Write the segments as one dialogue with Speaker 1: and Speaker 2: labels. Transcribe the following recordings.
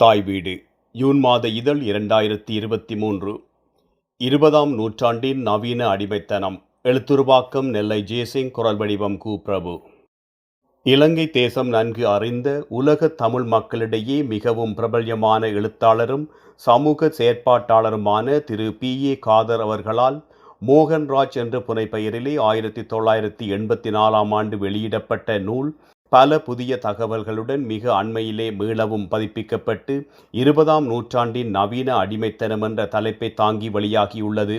Speaker 1: தாய் வீடு. ஜூன் மாத இதழ் இரண்டாயிரத்தி இருபத்தி மூன்று. இருபதாம் நூற்றாண்டின் நவீன அடிமைத்தனம். எழுத்துருவாக்கம் நெல்லை ஜெயசிங் குரல் வடிவம் கு. பிரபு. இலங்கை தேசம் நன்கு அறிந்த உலக தமிழ் மக்களிடையே மிகவும் பிரபல்யமான எழுத்தாளரும் சமூக செயற்பாட்டாளருமான திரு. பி. ஏ. காதர் அவர்களால் மோகன்ராஜ் என்ற புனைப்பெயரிலே ஆயிரத்தி தொள்ளாயிரத்தி எண்பத்தி நாலாம் ஆண்டு வெளியிடப்பட்ட நூல் பல புதிய தகவல்களுடன் மிக அண்மையிலே மீளவும் பதிப்பிக்கப்பட்டு இருபதாம் நூற்றாண்டின் நவீன அடிமைத்தனம் என்ற தலைப்பை தாங்கி வெளியாகியுள்ளது.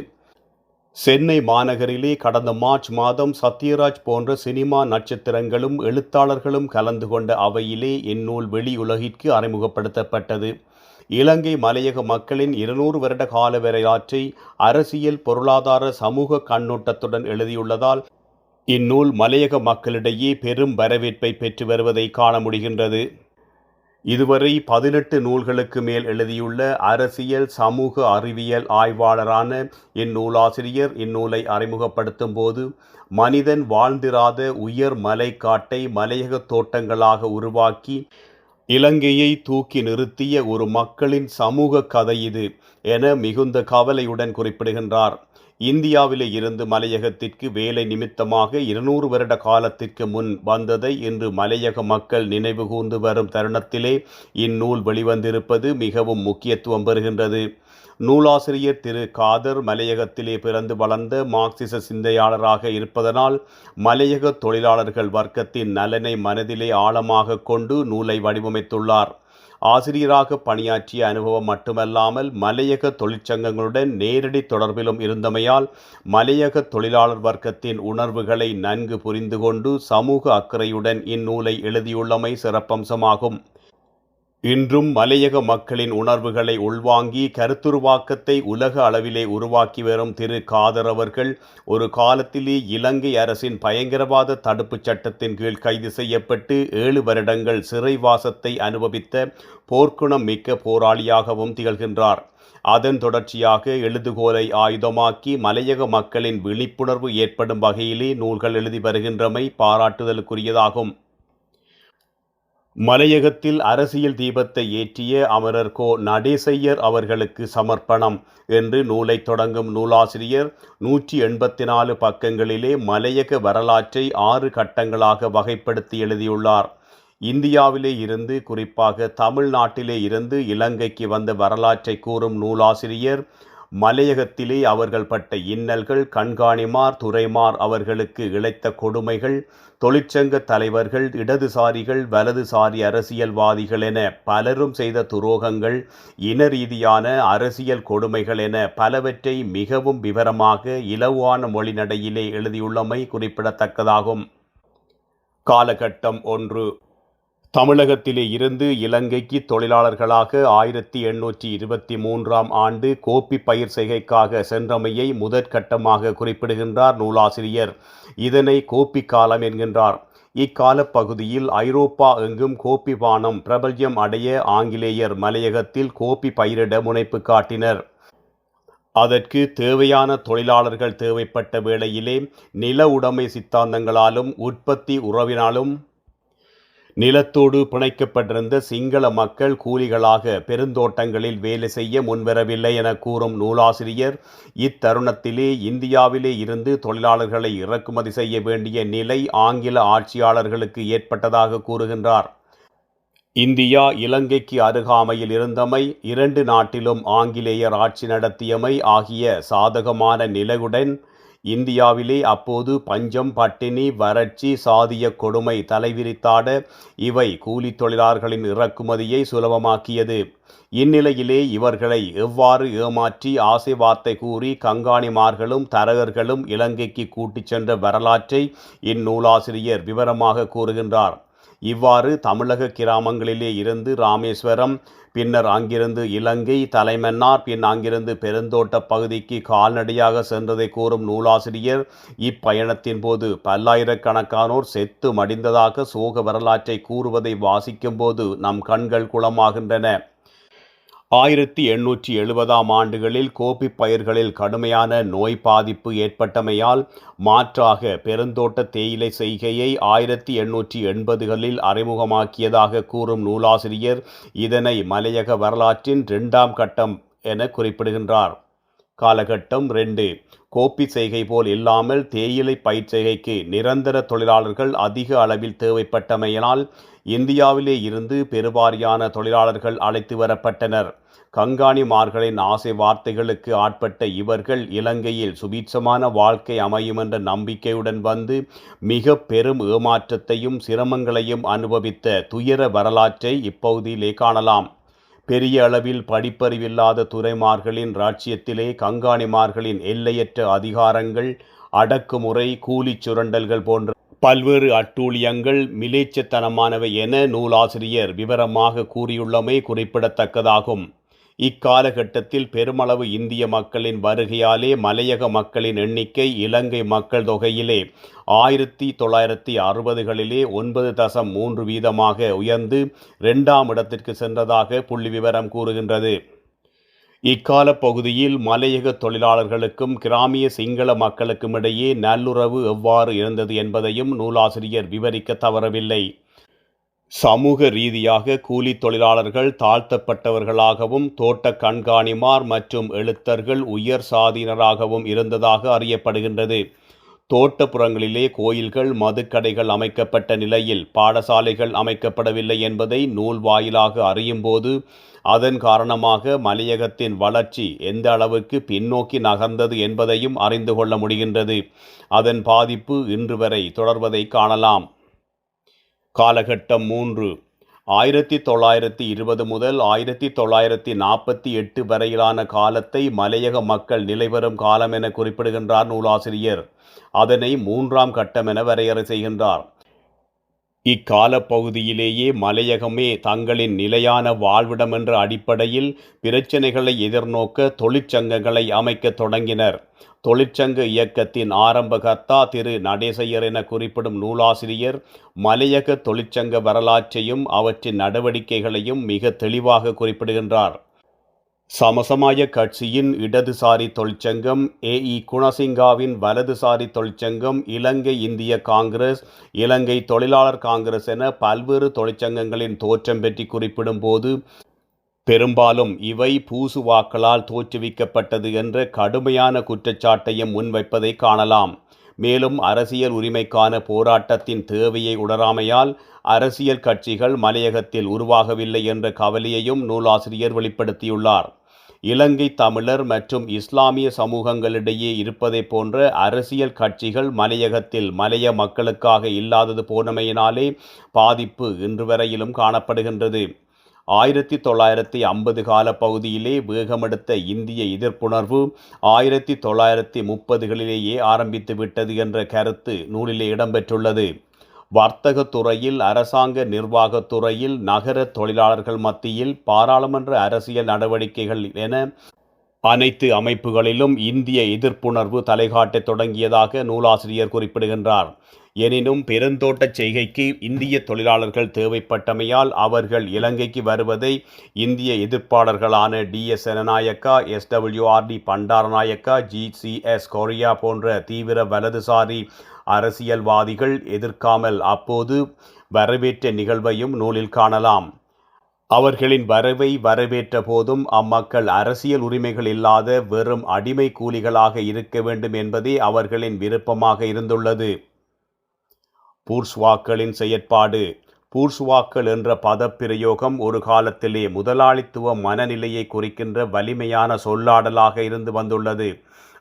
Speaker 1: சென்னை மாநகரிலே கடந்த மார்ச் மாதம் சத்யராஜ் போன்ற சினிமா நட்சத்திரங்களும் எழுத்தாளர்களும் கலந்து கொண்ட அவையிலே இந்நூல் வெளியுலகிற்கு அறிமுகப்படுத்தப்பட்டது. இலங்கை மலையக மக்களின் இருநூறு வருட கால வரலாற்றை அரசியல் பொருளாதார சமூக கண்ணோட்டத்துடன் எழுதியுள்ளதால் இந்நூல் மலையக மக்களிடையே பெரும் வரவேற்பை பெற்று வருவதை காண முடிகின்றது. இதுவரை பதினெட்டு நூல்களுக்கு மேல் எழுதியுள்ள அரசியல் சமூக அறிவியல் ஆய்வாளரான இந்நூலாசிரியர் இந்நூலை அறிமுகப்படுத்தும் போது மனிதன் வாழ்ந்திராத உயர் மலைக்காட்டை மலையக தோட்டங்களாக உருவாக்கி இலங்கையை தூக்கி நிறுத்திய ஒரு மக்களின் சமூக கதை இது என மிகுந்த கவலையுடன் குறிப்பிடுகின்றார். இந்தியாவிலே இருந்து மலையகத்திற்கு வேலை நிமித்தமாக இருநூறு வருட காலத்திற்கு முன் வந்ததை இன்று மலையக மக்கள் நினைவுகூர்ந்து வரும் தருணத்திலே இந்நூல் வெளிவந்திருப்பது மிகவும் முக்கியத்துவம் பெறுகின்றது. நூலாசிரியர் திரு. காதர் மலையகத்திலே பிறந்து வளர்ந்த மார்க்சிச சிந்தையாளராக இருப்பதனால் மலையக தொழிலாளர்கள் வர்க்கத்தின் நலனை மனதிலே ஆழமாக கொண்டு நூலை வடிவமைத்துள்ளார். ஆசிரியராக பணியாற்றிய அனுபவம் மட்டுமல்லாமல் மலையக தொழிற்சங்கங்களுடன் நேரடி தொடர்பிலும் இருந்தமையால் மலையக தொழிலாளர் வர்க்கத்தின் உணர்வுகளை நன்கு புரிந்து கொண்டு சமூக அக்கறையுடன் இந்நூலை எழுதியுள்ளமை சிறப்பம்சமாகும். இன்றும் மலையக மக்களின் உணர்வுகளை உள்வாங்கி கருத்துருவாக்கத்தை உலக அளவிலே உருவாக்கி வரும் திரு காதர் அவர்கள் ஒரு காலத்திலே இலங்கை அரசின் பயங்கரவாத தடுப்புச் சட்டத்தின் கீழ் கைது செய்யப்பட்டு ஏழு வருடங்கள் சிறைவாசத்தை அனுபவித்த போர்க்குணம் மிக்க போராளியாகவும் திகழ்கின்றார். அதன் தொடர்ச்சியாக எழுதுகோலை ஆயுதமாக்கி மலையக மக்களின் விழிப்புணர்வு ஏற்படும் வகையிலே நூல்கள் எழுதி வருகின்றமை பாராட்டுதலுக்குரியதாகும். மலையகத்தில் அரசியல் தீபத்தை ஏற்றிய அமரர் கோ நடேசையர் அவர்களுக்கு சமர்ப்பணம் என்று நூலை தொடங்கும் நூலாசிரியர் நூற்றி எண்பத்தி நாலு பக்கங்களிலே மலையக வரலாற்றை ஆறு கட்டங்களாக வகைப்படுத்தி எழுதியுள்ளார். இந்தியாவிலே இருந்து குறிப்பாக தமிழ்நாட்டிலே இருந்து இலங்கைக்கு வந்த வரலாற்றை கூறும் நூலாசிரியர் மலையகத்திலே அவர்கள் பட்ட இன்னல்கள் கண்காணிமார் துறைமார் அவர்களுக்கு இழைத்த கொடுமைகள் தொழிற்சங்க தலைவர்கள் இடதுசாரிகள் வலதுசாரி அரசியல்வாதிகள் என பலரும் செய்த துரோகங்கள் இன ரீதியான அரசியல் கொடுமைகள் என பலவற்றை மிகவும் விவரமாக இலவான மொழிநடையிலே எழுதியுள்ளமை குறிப்பிடத்தக்கதாகும். காலகட்டம் ஒன்று. தமிழகத்திலே இருந்து இலங்கைக்கு தொழிலாளர்களாக ஆயிரத்தி எண்ணூற்றி இருபத்தி மூன்றாம் ஆண்டு கோப்பி பயிர் செய்கைக்காக சென்றமையை முதற்கட்டமாக குறிப்பிடுகின்றார் நூலாசிரியர். இதனை கோப்பி காலம் என்கின்றார். இக்கால பகுதியில் ஐரோப்பா எங்கும் கோப்பி பானம் பிரபல்யம் அடைய ஆங்கிலேயர் மலையகத்தில் கோப்பி பயிரிட முனைப்பு காட்டினர். அதற்கு தேவையான தொழிலாளர்கள் தேவைப்பட்ட வேளையிலே நில உடைமை சித்தாந்தங்களாலும் உற்பத்தி உறவினாலும் நிலத்தோடு பிணைக்கப்பட்டிருந்த சிங்கள மக்கள் கூலிகளாக பெருந்தோட்டங்களில் வேலை செய்ய முன்வரவில்லை என கூறும் நூலாசிரியர் இத்தருணத்திலே இந்தியாவிலே இருந்து தொழிலாளர்களை இறக்குமதி செய்ய வேண்டிய நிலை ஆங்கில ஆட்சியாளர்களுக்கு ஏற்பட்டதாக கூறுகின்றார். இந்தியா இலங்கைக்கு அருகாமையில் இருந்தமை இரண்டு நாட்டிலும் ஆங்கிலேயர் ஆட்சி நடத்தியமை ஆகிய சாதகமான நிலையுடன் இந்தியாவிலே அப்போது பஞ்சம் பட்டினி வறட்சி சாதிய கொடுமை தலைவிரித்தாட இவை கூலித் தொழிலாளர்களின் இறக்குமதியை சுலபமாக்கியது. இந்நிலையிலே இவர்களை எவ்வாறு ஏமாற்றி ஆசை வார்த்தை கூறி கங்காணிமார்களும் தரகர்களும் இலங்கைக்கு கூட்டிச் சென்ற வரலாற்றை இந்நூலாசிரியர் விவரமாக கூறுகின்றார். இவ்வாறு தமிழக கிராமங்களிலே இருந்து ராமேஸ்வரம் பின்னர் அங்கிருந்து இலங்கை தலைமன்னார் பின் அங்கிருந்து பெருந்தோட்ட பகுதிக்கு கால்நடையாக சென்றதை கூறும் நூலாசிரியர் இப்பயணத்தின் போது பல்லாயிரக்கணக்கானோர் செத்து மடிந்ததாக சோக வரலாற்றை கூறுவதை வாசிக்கும்போது நம் கண்கள் குளமாகின்றன. ஆயிரத்தி எண்ணூற்றி எழுபதாம் ஆண்டுகளில் கோபி பயிர்களில் கடுமையான நோய் பாதிப்பு ஏற்பட்டமையால் மாற்றாக பெருந்தோட்ட தேயிலை செய்கையை ஆயிரத்தி எண்ணூற்றி எண்பதுகளில் அறிமுகமாக்கியதாக கூறும் நூலாசிரியர் இதனை மலையக வரலாற்றின் இரண்டாம் கட்டம் என குறிப்பிடுகின்றார். காலகட்டம் ரெண்டு. கோப்பி செய்கை போல் இல்லாமல் தேயிலை பயிர் செய்கைக்கு நிரந்தர தொழிலாளர்கள் அதிக அளவில் தேவைப்பட்டமையினால் இந்தியாவிலே இருந்து பெருவாரியான தொழிலாளர்கள் அழைத்து வரப்பட்டனர். கங்காணிமார்களின் ஆசை வார்த்தைகளுக்கு ஆட்பட்ட இவர்கள் இலங்கையில் சுபீட்சமான வாழ்க்கை அமையும் என்ற நம்பிக்கையுடன் வந்து மிக பெரும் ஏமாற்றத்தையும் சிரமங்களையும் அனுபவித்த துயர வரலாற்றை இப்பகுதியிலே காணலாம். பெரிய அளவில் படிப்பறிவில்லாத துறைமார்களின் ராட்சியத்திலே கங்காணிமார்களின் எல்லையற்ற அதிகாரங்கள் அடக்குமுறை கூலிச் சுரண்டல்கள் போன்ற பல்வேறு அட்டூழியங்கள் மிலேச்சத்தனமானவை என நூலாசிரியர் விவரமாக கூறியுள்ளமை குறிப்பிடத்தக்கதாகும். இக்காலகட்டத்தில் பெருமளவு இந்திய மக்களின் வருகையாலே மலையக மக்களின் எண்ணிக்கை இலங்கை மக்கள் தொகையிலே ஆயிரத்தி தொள்ளாயிரத்தி அறுபதுகளிலே ஒன்பது தசம் மூன்று வீதமாக உயர்ந்து இரண்டாம் இடத்திற்கு சென்றதாக புள்ளி விவரம் கூறுகின்றது. இக்கால பகுதியில் மலையக தொழிலாளர்களுக்கும் கிராமிய சிங்கள மக்களுக்கும் இடையே நல்லுறவு எவ்வாறு இருந்தது என்பதையும் நூலாசிரியர் விவரிக்க தவறவில்லை. சமூக ரீதியாக கூலி தொழிலாளர்கள் தாழ்த்தப்பட்டவர்களாகவும் தோட்ட கண்காணிமார் மற்றும் எழுத்தர்கள் உயர் சாதியினராகவும் இருந்ததாக அறியப்படுகின்றது. தோட்டப்புறங்களிலே கோயில்கள் மதுக்கடைகள் அமைக்கப்பட்ட நிலையில் பாடசாலைகள் அமைக்கப்படவில்லை என்பதை நூல் வாயிலாக அறியும்போது அதன் காரணமாக மலையகத்தின் வளர்ச்சி எந்த அளவுக்கு பின்னோக்கி நகர்ந்தது என்பதையும் அறிந்து கொள்ள முடிகின்றது. அதன் பாதிப்பு இன்று வரை தொடர்வதை காணலாம். காலகட்டம் மூன்று. ஆயிரத்தி தொள்ளாயிரத்தி இருபது முதல் ஆயிரத்தி தொள்ளாயிரத்தி நாற்பத்தி எட்டு வரையிலான காலத்தை மலையக மக்கள் நிலைவரும் காலம் என குறிப்பிடுகின்றார் நூலாசிரியர். அதனை மூன்றாம் கட்டம் என வரையறை செய்கின்றார். இக்கால பகுதியிலேயே மலையகமே தங்களின் நிலையான வாழ்விடம் என்ற அடிப்படையில் பிரச்சினைகளை எதிர்நோக்க தொழிற்சங்கங்களை அமைக்க தொடங்கினர். தொழிற்சங்க இயக்கத்தின் ஆரம்பகர்த்தா திரு. நடேசையர் என குறிப்பிடும் நூலாசிரியர் மலையக தொழிற்சங்க வரலாற்றையும் அவற்றின் நடவடிக்கைகளையும் மிக தெளிவாக குறிப்பிடுகின்றார். சமசமாய கட்சியின் இடதுசாரி தொழிற்சங்கம் ஏ. இ. குணசிங்காவின் வலதுசாரி தொழிற்சங்கம் இலங்கை இந்திய காங்கிரஸ் இலங்கை தொழிலாளர் காங்கிரஸ் என பல்வேறு தொழிற்சங்கங்களின் தோற்றம் பற்றி குறிப்பிடும் போது பெரும்பாலும் இவை பூசுவாக்களால் தோற்றுவிக்கப்பட்டது என்ற கடுமையான குற்றச்சாட்டையும் முன்வைப்பதை காணலாம். மேலும் அரசியல் உரிமைக்கான போராட்டத்தின் தேவையை உணராமையால் அரசியல் கட்சிகள் மலையகத்தில் உருவாகவில்லை என்ற கவலையையும் நூலாசிரியர் வெளிப்படுத்தியுள்ளார். இலங்கை தமிழர் மற்றும் இஸ்லாமிய சமூகங்களிடையே இருப்பதை போன்ற அரசியல் கட்சிகள் மலையகத்தில் மலைய மக்களுக்காக இல்லாதது போனமையினாலே பாதிப்பு இன்று வரையிலும் காணப்படுகின்றது. ஆயிரத்தி தொள்ளாயிரத்தி ஐம்பது கால பகுதியிலே வேகமெடுத்த இந்திய எதிர்ப்புணர்வு ஆயிரத்தி தொள்ளாயிரத்தி முப்பதுகளிலேயே ஆரம்பித்து விட்டது என்ற கருத்து நூலிலே இடம்பெற்றுள்ளது. வர்த்தக துறையில் அரசாங்க நிர்வாகத் துறையில் நகர தொழிலாளர்கள் மத்தியில் பாராளுமன்ற அரசியல் நடவடிக்கைகள் என அனைத்து அமைப்புகளிலும் இந்திய எதிர்ப்புணர்வு தலைகாட்டத் தொடங்கியதாக நூலாசிரியர் குறிப்பிடுகின்றார். எனினும் பெருந்தோட்டச் செய்கைக்கு இந்திய தொழிலாளர்கள் தேவைப்பட்டமையால் அவர்கள் இலங்கைக்கு வருவதை இந்திய எதிர்ப்பாளர்களான D. S. Senanayake S W R D Bandaranaike G. Corea போன்ற தீவிர வலதுசாரி அரசியல்வாதிகள் எதிர்க்காமல் அப்போது வரவேற்ற நிகழ்வையும் நூலில் காணலாம். அவர்களின் வரவை வரவேற்ற போதும் அம்மக்கள் அரசியல் உரிமைகள் இல்லாத வெறும் அடிமை கூலிகளாக இருக்க வேண்டும் என்பதே அவர்களின் விருப்பமாக இருந்துள்ளது. பூர்ஸ்வாக்களின் செயற்பாடு. பூர்ஸ்வாக்கள் என்ற பதப்பிரயோகம் ஒரு காலத்திலே முதலாளித்துவ மனநிலையை குறிக்கின்ற வலிமையான சொல்லாடலாக இருந்து வந்துள்ளது.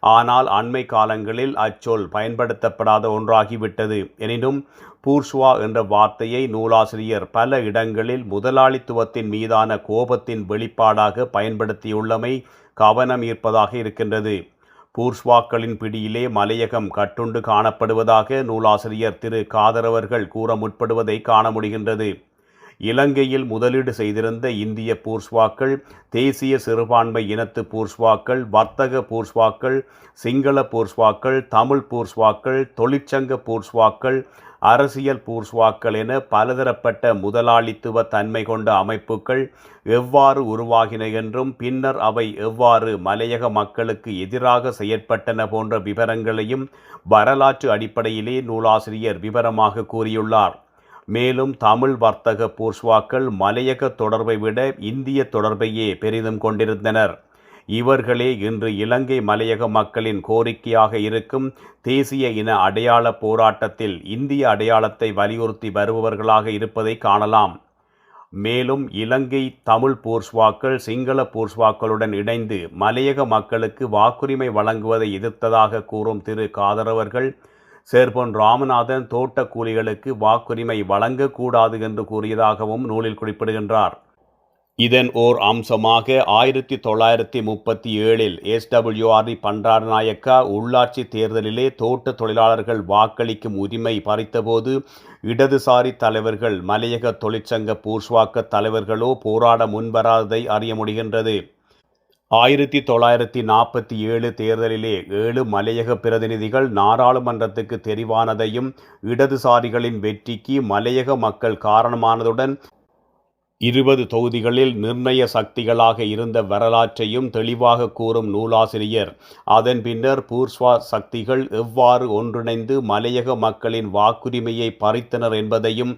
Speaker 1: ஆனால் அண்மை காலங்களில் அச்சொல் பயன்படுத்தப்படாத ஒன்றாகிவிட்டது. எனினும் பூர்ஷ்வா என்ற வார்த்தையை நூலாசிரியர் பல இடங்களில் முதலாளித்துவத்தின் மீதான கோபத்தின் வெளிப்பாடாக பயன்படுத்தியுள்ளமை கவனம் ஈர்ப்பதாக இருக்கின்றது. பூர்ஷ்வாக்களின் பிடியிலே மலையகம் கட்டுண்டு காணப்படுவதாக நூலாசிரியர் திரு. காதரவர்கள் கூற முற்படுவதை காண முடிகின்றது. இலங்கையில் முதலீடு செய்திருந்த இந்திய பூர்ஸ்வாக்கள் தேசிய சிறுபான்மை இனத்து பூர்ஸ்வாக்கள் வர்த்தக பூர்ஸ்வாக்கள் சிங்கள பூர்ஸ்வாக்கள் தமிழ் பூர்ஸ்வாக்கள் தொழிற்சங்க பூர்ஸ்வாக்கள் அரசியல் பூர்ஸ்வாக்கள் என பலதரப்பட்ட முதலாளித்துவ தன்மை கொண்ட அமைப்புகள் எவ்வாறு உருவாகின என்றும் பின்னர் அவை எவ்வாறு மலையக மக்களுக்கு எதிராக செயற்பட்டன போன்ற விவரங்களையும் வரலாற்று அடிப்படையிலே நூலாசிரியர் விவரமாக கூறியுள்ளார். மேலும் தமிழ் வர்த்தக பூர்ஸ்வாக்கள் மலையக தொடர்பை விட இந்திய தொடர்பையே பெரிதும் கொண்டிருந்தனர். இவர்களே இன்று இலங்கை மலையக மக்களின் கோரிக்கையாக இருக்கும் தேசிய இன அடையாள போராட்டத்தில் இந்திய அடையாளத்தை வலியுறுத்தி வருபவர்களாக இருப்பதை காணலாம். மேலும் இலங்கை தமிழ் பூர்ஸ்வாக்கள் சிங்கள பூர்ஸ்வாக்களுடன் இணைந்து மலையக மக்களுக்கு வாக்குரிமை வழங்குவதை எதிர்த்ததாக கூறும் திரு காதரவர்கள் சேர்பொன் ராமநாதன் தோட்ட கூலிகளுக்கு வாக்குரிமை வழங்கக்கூடாது என்று கூறியதாகவும் நூலில் குறிப்பிடுகின்றார். இதன் ஓர் அம்சமாக ஆயிரத்தி தொள்ளாயிரத்தி முப்பத்தி ஏழில் எஸ்டபிள்யூஆர்டி பண்டாரநாயக்கா உள்ளாட்சி தேர்தலிலே தோட்ட தொழிலாளர்கள் வாக்களிக்கும் உரிமை பறித்தபோது இடதுசாரி தலைவர்கள் மலையக தொழிற்சங்க பூர்ஸ்வாக்க தலைவர்களோ போராட முன்வராததை அறிய முடிகின்றது. ஆயிரத்தி தொள்ளாயிரத்தி நாற்பத்தி ஏழு தேர்தலிலே ஏழு மலையக பிரதிநிதிகள் நாடாளுமன்றத்துக்கு தெரிவானதையும் இடதுசாரிகளின் வெற்றிக்கு மலையக மக்கள் காரணமானதுடன் இருபது தொகுதிகளில் நிர்ணய சக்திகளாக இருந்த வரலாற்றையும் தெளிவாக கூறும் நூலாசிரியர். அதன் பின்னர் பூர்ஸ்வா சக்திகள் எவ்வாறு ஒன்றிணைந்து மலையக மக்களின் வாக்குரிமையை பறித்தனர் என்பதையும்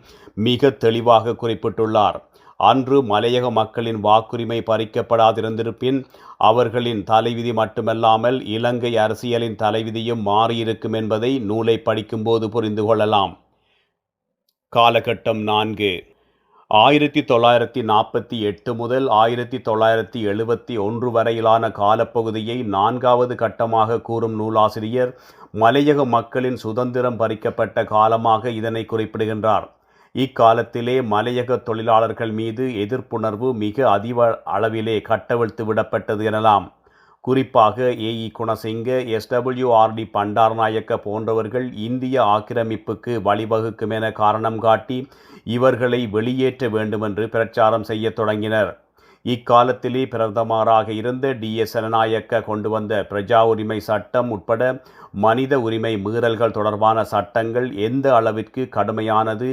Speaker 1: மிக தெளிவாக குறிப்பிட்டுள்ளார். அன்று மலையக மக்களின் வாக்குரிமை பறிக்கப்படாதிருந்திருப்பின் அவர்களின் தலைவிதி மட்டுமல்லாமல் இலங்கை அரசியலின் தலைவிதியும் மாறியிருக்கும் என்பதை நூலை படிக்கும்போது புரிந்து கொள்ளலாம். காலகட்டம் நான்கு. ஆயிரத்தி தொள்ளாயிரத்தி நாற்பத்தி எட்டு முதல் ஆயிரத்தி தொள்ளாயிரத்தி எழுபத்தி ஒன்று வரையிலான காலப்பகுதியை நான்காவது கட்டமாக கூறும் நூலாசிரியர் மலையக மக்களின் சுதந்திரம் பறிக்கப்பட்ட காலமாக இதனை குறிப்பிடுகின்றார். இக்காலத்திலே மலையக தொழிலாளர்கள் மீது எதிர்ப்புணர்வு மிக அதிக அளவிலே கட்டவிழ்த்து விடப்பட்டது எனலாம். குறிப்பாக ஏஇ குணசிங்க எஸ்டபிள்யூஆர்டி பண்டாரநாயக்க போன்றவர்கள் இந்திய ஆக்கிரமிப்புக்கு வழிவகுக்கும் என காரணம் காட்டி இவர்களை வெளியேற்ற வேண்டுமென்று பிரச்சாரம் செய்ய தொடங்கினர். இக்காலத்திலே பிரதமராக இருந்த டி. எஸ். ஜனநாயக்க கொண்டு வந்த பிரஜா உரிமை சட்டம் உட்பட மனித உரிமை மீறல்கள் தொடர்பான சட்டங்கள் எந்த அளவிற்கு கடுமையானது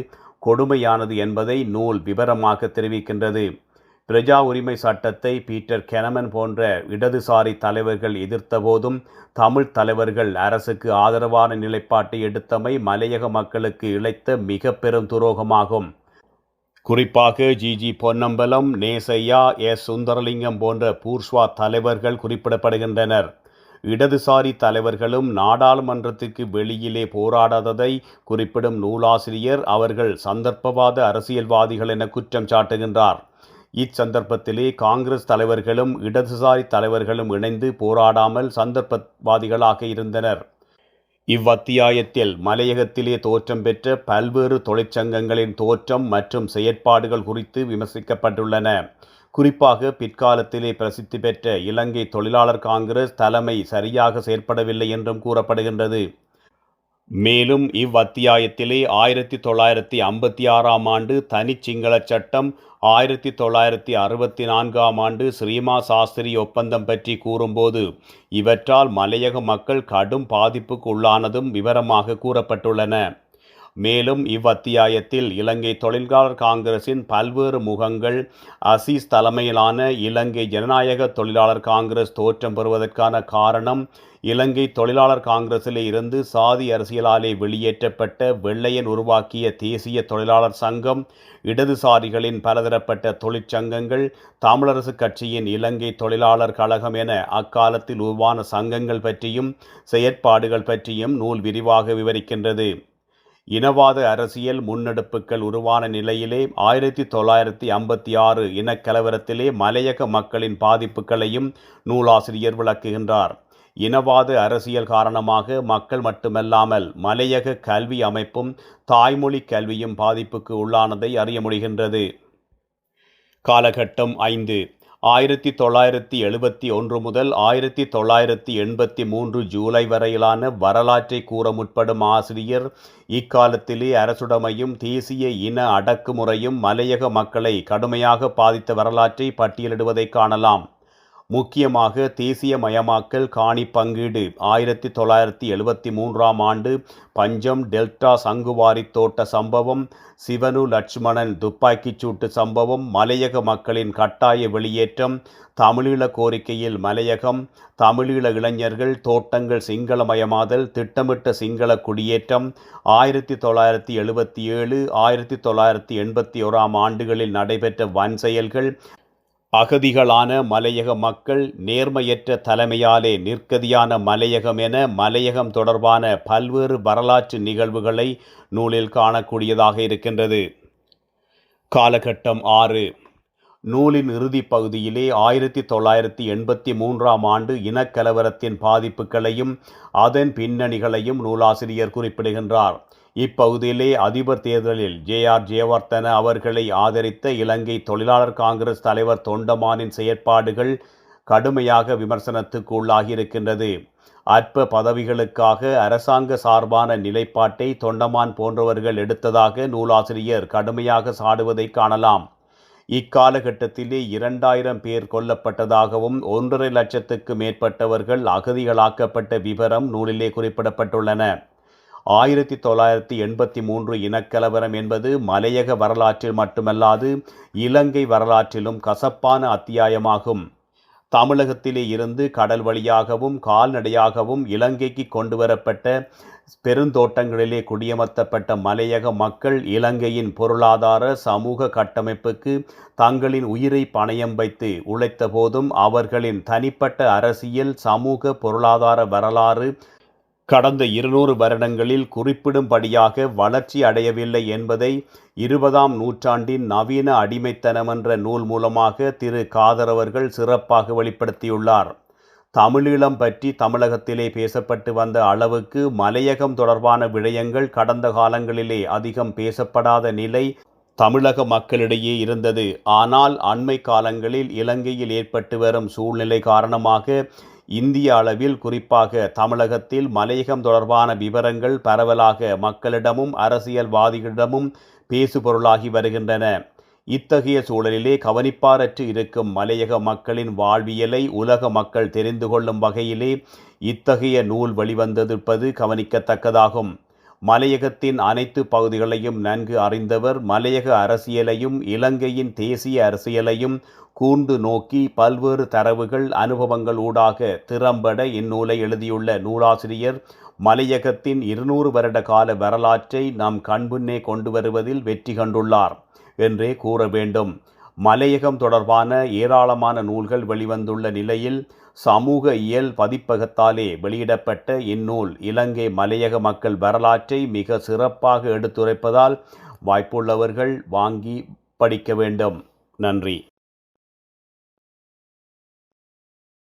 Speaker 1: கொடுமையானது என்பதை நூல் விவரமாக தெரிவிக்கின்றது. பிரஜா உரிமை சட்டத்தை பீட்டர் கெனமன் போன்ற இடதுசாரி தலைவர்கள் எதிர்த்தபோதும் தமிழ் தலைவர்கள் அரசுக்கு ஆதரவான நிலைப்பாட்டை எடுத்தமை மலையக மக்களுக்கு இழைத்த மிக பெரும் துரோகமாகும். குறிப்பாக G G Ponnambalam Nesiah S. Suntharalingam போன்ற பூர்ஸ்வா தலைவர்கள் குறிப்பிடப்படுகின்றனர். இடதுசாரி தலைவர்களும் நாடாளுமன்றத்திற்கு வெளியிலே போராடாததை குறிப்பிடும் நூலாசிரியர் அவர்கள் சந்தர்ப்பவாத அரசியல்வாதிகள் என குற்றம் சாட்டுகின்றார். இச்சந்தர்ப்பத்திலே காங்கிரஸ் தலைவர்களும் இடதுசாரி தலைவர்களும் இணைந்து போராடாமல் சந்தர்ப்பவாதிகளாக இருந்தனர். இவ்வத்தியாயத்தில் மலையகத்திலே தோற்றம் பெற்ற பல்வேறு தொழிற்சங்கங்களின் தோற்றம் மற்றும் செயற்பாடுகள் குறித்து விமர்சிக்கப்பட்டுள்ளன. குறிப்பாக பிற்காலத்திலே பிரசித்தி பெற்ற இலங்கை தொழிலாளர் காங்கிரஸ் தலைமை சரியாக செயற்படவில்லை என்றும் கூறப்படுகின்றது. மேலும் இவ்வத்தியாயத்திலே ஆயிரத்தி தொள்ளாயிரத்தி ஐம்பத்தி ஆறாம் ஆண்டு தனி சிங்கள சட்டம் ஆயிரத்தி தொள்ளாயிரத்தி அறுபத்தி நான்காம் ஆண்டு ஸ்ரீமா சாஸ்திரி ஒப்பந்தம் பற்றி கூறும்போது இவற்றால் மலையக மக்கள் கடும் பாதிப்புக்கு உள்ளானதும் விவரமாக கூறப்பட்டுள்ளன. மேலும் இவ்வத்தியாயத்தில் இலங்கை தொழிலாளர் காங்கிரசின் பல்வேறு முகங்கள் அசீஸ் தலைமையிலான இலங்கை ஜனநாயக தொழிலாளர் காங்கிரஸ் தோற்றம் பெறுவதற்கான காரணம் இலங்கை தொழிலாளர் காங்கிரசிலே இருந்து சாதி அரசியலாலே வெளியேற்றப்பட்ட வெள்ளையன் உருவாக்கிய தேசிய தொழிலாளர் சங்கம் இடதுசாரிகளின் பலதரப்பட்ட தொழிற்சங்கங்கள் தமிழரசு கட்சியின் இலங்கை தொழிலாளர் கழகம் என அக்காலத்தில் உருவான சங்கங்கள் பற்றியும் செயற்பாடுகள் பற்றியும் நூல் விரிவாக விவரிக்கின்றது. இனவாத அரசியல் முன்னெடுப்புகள் உருவான நிலையிலே ஆயிரத்தி தொள்ளாயிரத்தி ஐம்பத்தி ஆறு இனக்கலவரத்திலே மலையக மக்களின் பாதிப்புகளையும் நூலாசிரியர் விளக்குகின்றார். இனவாத அரசியல் காரணமாக மக்கள் மட்டுமல்லாமல் மலையக கல்வி அமைப்பும் தாய்மொழி கல்வியும் பாதிப்புக்கு உள்ளானதை அறிய முடிகின்றது. காலகட்டம் ஐந்து. ஆயிரத்தி தொள்ளாயிரத்தி எழுபத்தி ஒன்று முதல் ஆயிரத்தி தொள்ளாயிரத்தி எண்பத்தி மூன்று ஜூலை வரையிலான வரலாற்றை கூற முற்படும் ஆசிரியர் இக்காலத்திலே அரசுடைமையும் தேசிய இன அடக்குமுறையும் மலையக மக்களை கடுமையாக பாதித்த வரலாற்றை பட்டியலிடுவதை காணலாம். முக்கியமாக தேசியமயமாக்கல் காணி பங்கீடு. ஆயிரத்தி தொள்ளாயிரத்தி எழுபத்தி மூன்றாம் ஆண்டு பஞ்சம் டெல்டா சங்குவாரி தோட்ட சம்பவம் சிவனு லட்சுமணன் துப்பாக்கிச் சூட்டு சம்பவம் மலையக மக்களின் கட்டாய வெளியேற்றம் தமிழீழ கோரிக்கையில் மலையகம் தமிழீழ இளைஞர்கள் தோட்டங்கள் சிங்களமயமாதல் திட்டமிட்ட சிங்கள குடியேற்றம். ஆயிரத்தி தொள்ளாயிரத்தி எழுபத்தி ஏழு ஆயிரத்தி தொள்ளாயிரத்தி எண்பத்தி ஓராம் ஆண்டுகளில் நடைபெற்ற வன் செயல்கள் அகதிகளான மலையக மக்கள் நேர்மையற்ற தலைமையாலே நிற்கதியான மலையகம் என மலையகம் தொடர்பான பல்வேறு வரலாற்று நிகழ்வுகளை நூலில் காணக்கூடியதாக இருக்கின்றது. காலகட்டம் ஆறு. நூலின் இறுதி பகுதியிலே ஆயிரத்தி தொள்ளாயிரத்தி எண்பத்தி மூன்றாம் ஆண்டு இனக்கலவரத்தின் பாதிப்புகளையும் அதன் பின்னணிகளையும் நூலாசிரியர் குறிப்பிடுகின்றார். இப்பகுதியிலே அதிபர் தேர்தலில் ஜே ஆர் ஜெயவர்த்தன அவர்களை ஆதரித்த இலங்கை தொழிலாளர் காங்கிரஸ் தலைவர் தொண்டமானின் செயற்பாடுகள் கடுமையாக விமர்சனத்துக்கு உள்ளாகியிருக்கின்றது. அற்ப பதவிகளுக்காக அரசாங்க சார்பான நிலைப்பாட்டை தொண்டமான் போன்றவர்கள் எடுத்ததாக நூலாசிரியர் கடுமையாக சாடுவதை காணலாம். இக்காலகட்டத்திலே இரண்டாயிரம் பேர் கொல்லப்பட்டதாகவும் ஒன்றரை லட்சத்துக்கு மேற்பட்டவர்கள் அகதிகளாக்கப்பட்ட விவரம் நூலிலே குறிப்பிடப்பட்டுள்ளன. ஆயிரத்தி தொள்ளாயிரத்தி எண்பத்தி மூன்று இனக்கலவரம் என்பது மலையக வரலாற்றில் மட்டுமல்லாது இலங்கை வரலாற்றிலும் கசப்பான அத்தியாயமாகும். தமிழகத்திலே இருந்து கடல் வழியாகவும் கால்நடையாகவும் இலங்கைக்கு கொண்டு வரப்பட்ட பெருந்தோட்டங்களிலே குடியமர்த்தப்பட்ட மலையக மக்கள் இலங்கையின் பொருளாதார சமூக கட்டமைப்புக்கு தங்களின் உயிரை பணயம் வைத்து உழைத்த போதும் அவர்களின் தனிப்பட்ட அரசியல் சமூக பொருளாதார வரலாறு கடந்த இருநூறு வருடங்களில் குறிப்பிடும்படியாக வளர்ச்சி அடையவில்லை என்பதை இருபதாம் நூற்றாண்டின் நவீன அடிமைத்தனம் என்ற நூல் மூலமாக திரு. காதரவர்கள் சிறப்பாக வெளிப்படுத்தியுள்ளார். தமிழீழம் பற்றி தமிழகத்திலே பேசப்பட்டு வந்த அளவுக்கு மலையகம் தொடர்பான விடயங்கள் கடந்த காலங்களிலே அதிகம் பேசப்படாத நிலை தமிழக மக்களிடையே இருந்தது. ஆனால் அண்மை காலங்களில் இலங்கையில் ஏற்பட்டு வரும் சூழ்நிலை காரணமாக இந்திய அளவில் குறிப்பாக தமிழகத்தில் மலையகம் தொடர்பான விவரங்கள் பரவலாக மக்களிடமும் அரசியல்வாதிகளிடமும் பேசுபொருளாகி வருகின்றன. இத்தகைய சூழலிலே கவனிப்பாரற்று இருக்கும் மலையக மக்களின் வாழ்வியலை உலக மக்கள் தெரிந்து கொள்ளும் வகையிலே இத்தகைய நூல் வெளிவந்திருப்பது கவனிக்கத்தக்கதாகும். மலையகத்தின் அனைத்து பகுதிகளையும் நன்கு அறிந்தவர் மலையக அரசியலையும் இலங்கையின் தேசிய அரசியலையும் கூர்ந்து நோக்கி பல்வேறு தரவுகள் அனுபவங்கள் ஊடாக திறம்பட இந்நூலை எழுதியுள்ள நூலாசிரியர் மலையகத்தின் இருநூறு வருட கால வரலாற்றை நம் கண்முன்னே கொண்டு வருவதில் வெற்றி கண்டுள்ளார் என்றே கூற வேண்டும். மலையகம் தொடர்பான ஏராளமான நூல்கள் வெளிவந்துள்ள நிலையில் சமூக இயல் பதிப்பகத்தாலே வெளியிடப்பட்ட இந்நூல் இலங்கை மலையக மக்கள் வரலாற்றை மிக சிறப்பாக எடுத்துரைப்பதால் வாய்ப்புள்ளவர்கள் வாங்கி படிக்க வேண்டும். நன்றி.